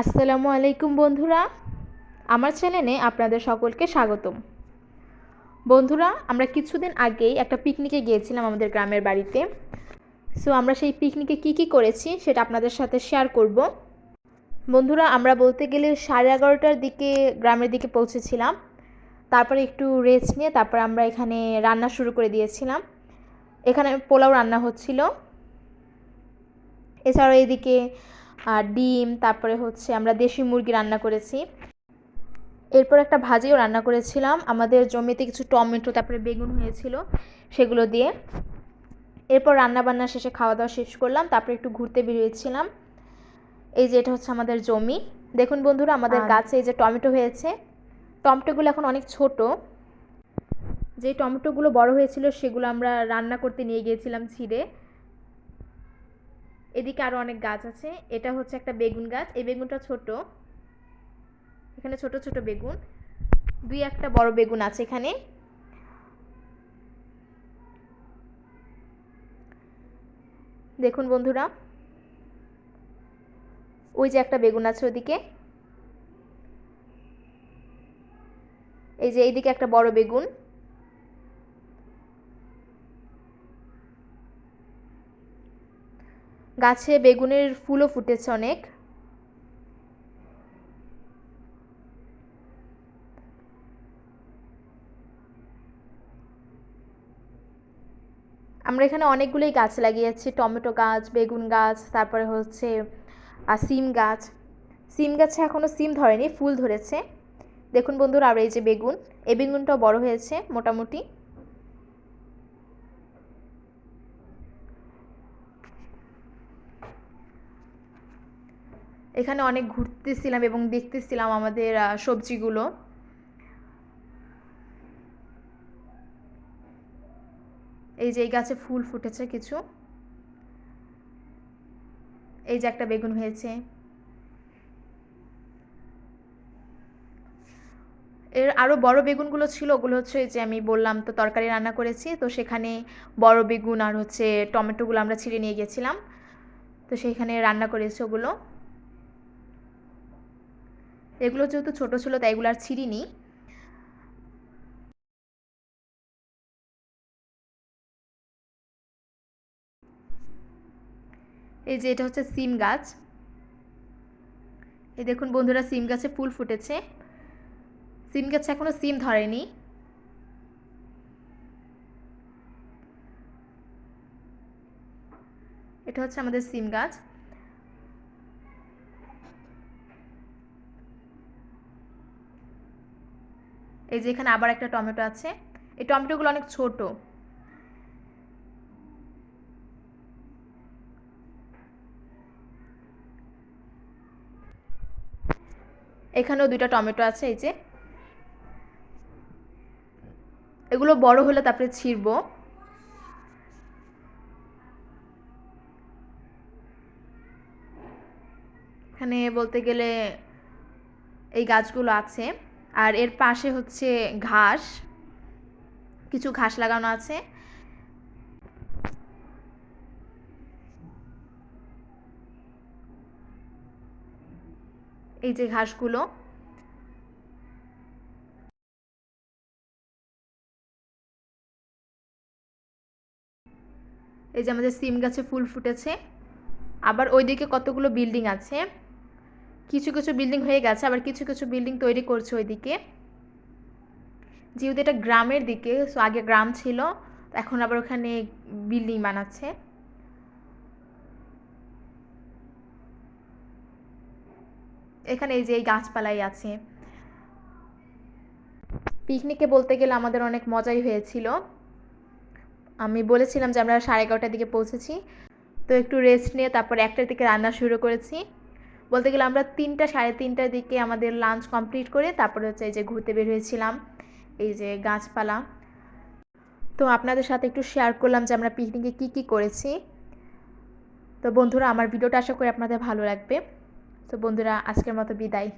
আসসালামু আলাইকুম বন্ধুরা। আমার চ্যানেলে আপনাদের সকলকে স্বাগতম। বন্ধুরা, আমরা কিছুদিন আগেই একটা পিকনিকে গিয়েছিলাম আমাদের গ্রামের বাড়িতে। সো আমরা সেই পিকনিকে কি কি করেছি সেটা আপনাদের সাথে শেয়ার করব। বন্ধুরা, আমরা বলতে গেলে সাড়ে এগারোটার দিকে গ্রামের দিকে পৌঁছেছিলাম। তারপরে একটু রেস্ট নিয়ে তারপর আমরা এখানে রান্না শুরু করে দিয়েছিলাম। এখানে পোলাও রান্না হচ্ছিল। এছাড়াও এদিকে আর ডিম তারপরে হচ্ছে আমরা দেশি মুরগি রান্না করেছি। এরপর একটা ভাজিও রান্না করেছিলাম। আমাদের জমিতে কিছু টমেটো তারপরে বেগুন হয়েছিল সেগুলো দিয়ে। এরপর রান্না বান্না শেষে খাওয়া দাওয়া শেষ করলাম তারপরে একটু ঘুরতে বেরিয়েছিলাম। এই যে এটা হচ্ছে আমাদের জমি। দেখুন বন্ধুরা আমাদের গাছে এই যে টমেটো হয়েছে টমেটোগুলো এখন অনেক ছোট। যে টমেটোগুলো বড় হয়েছিল সেগুলো আমরা রান্না করতে নিয়ে গিয়েছিলাম ছিঁড়ে। এদিকে আরও অনেক গাছ আছে। এটা হচ্ছে একটা বেগুন গাছ। এই বেগুনটা ছোট। এখানে ছোট ছোট বেগুন। দুই একটা বড় বেগুন আছে এখানে। দেখুন বন্ধুরা। ওই যে একটা বেগুন আছে ওদিকে। এই যে এইদিকে একটা বড় বেগুন। গাছে বেগুনের ফুলও ফুটেছে অনেক। আমরা এখানে অনেকগুলোই গাছ লাগিয়েছি, টমেটো গাছ, বেগুন গাছ, তারপরে হচ্ছে সিম গাছ। সিম গাছে এখনও সিম ধরেনি, ফুল ধরেছে। দেখুন বন্ধুরা, আর এই যে বেগুন, এই বেগুনটাও বড় হয়েছে মোটামুটি। এখানে অনেক ঘুরতেছিলাম এবং দেখতেছিলাম আমাদের সবজিগুলো। এই যে এই গাছে ফুল ফুটেছে কিছু। এই যে একটা বেগুন হয়েছে। এর আরও বড় বেগুনগুলো ছিল, ওগুলো হচ্ছে যে আমি বললাম তো তরকারি রান্না করেছি, তো সেখানে বড় বেগুন আর হচ্ছে টমেটোগুলো আমরা ছিঁড়ে নিয়ে গেছিলাম। তো সেইখানে রান্না করেছি ওগুলো। এগুলো যেহেতু ছোট ছিল, তাই এগুলো আর ছিঁড়িনি। এই যে এটা হচ্ছে সিম গাছ। এই দেখুন বন্ধুরা, সিম গাছে ফুল ফুটেছে। সিম গাছে এখনও সিম ধরেনি। এটা হচ্ছে আমাদের সিম গাছ। এই যে এখানে আবার একটা টমেটো আছে। এই টমেটোগুলো অনেক ছোট। এখানেও দুইটা টমেটো আছে, এই যে। এগুলো বড় হলে তারপরে ছিঁড়বো। এখানে বলতে গেলে এই গাছগুলো আছে। আর এর পাশে হচ্ছে ঘাস। কিছু ঘাস লাগানো আছে। এই যে ঘাসগুলো। এই যে আমাদের সিম গাছে ফুল ফুটেছে। আবার ওইদিকে কতগুলো বিল্ডিং আছে। কিছু কিছু বিল্ডিং হয়ে গেছে, আবার কিছু কিছু বিল্ডিং তৈরি করছে ওইদিকে। যেহেতু এটা গ্রামের দিকে সো আগে গ্রাম ছিল এখন আবার ওখানে বিল্ডিং বানাচ্ছে। এখানে এই যে এই গাছপালাই আছে। পিকনিকে বলতে গেলে আমাদের অনেক মজাই হয়েছিল। আমি বলেছিলাম যে আমরা সাড়ে এগারোটার দিকে পৌঁছেছি। তো একটু রেস্ট নিয়ে তারপর একটার দিকে রান্না শুরু করেছি। বলতে গেলে আমরা তিনটা, সাড়ে তিনটার দিকে আমাদের লাঞ্চ কমপ্লিট করে তারপরে হচ্ছে এই যে ঘুরতে বের হয়েছিলাম, এই যে গাছপালা। তো আপনাদের সাথে একটু শেয়ার করলাম যে আমরা পিকনিকে কি কি করেছি। তো বন্ধুরা, আমার ভিডিওটা আশা করি আপনাদের ভালো লাগবে। তো বন্ধুরা, আজকের মতো বিদায়।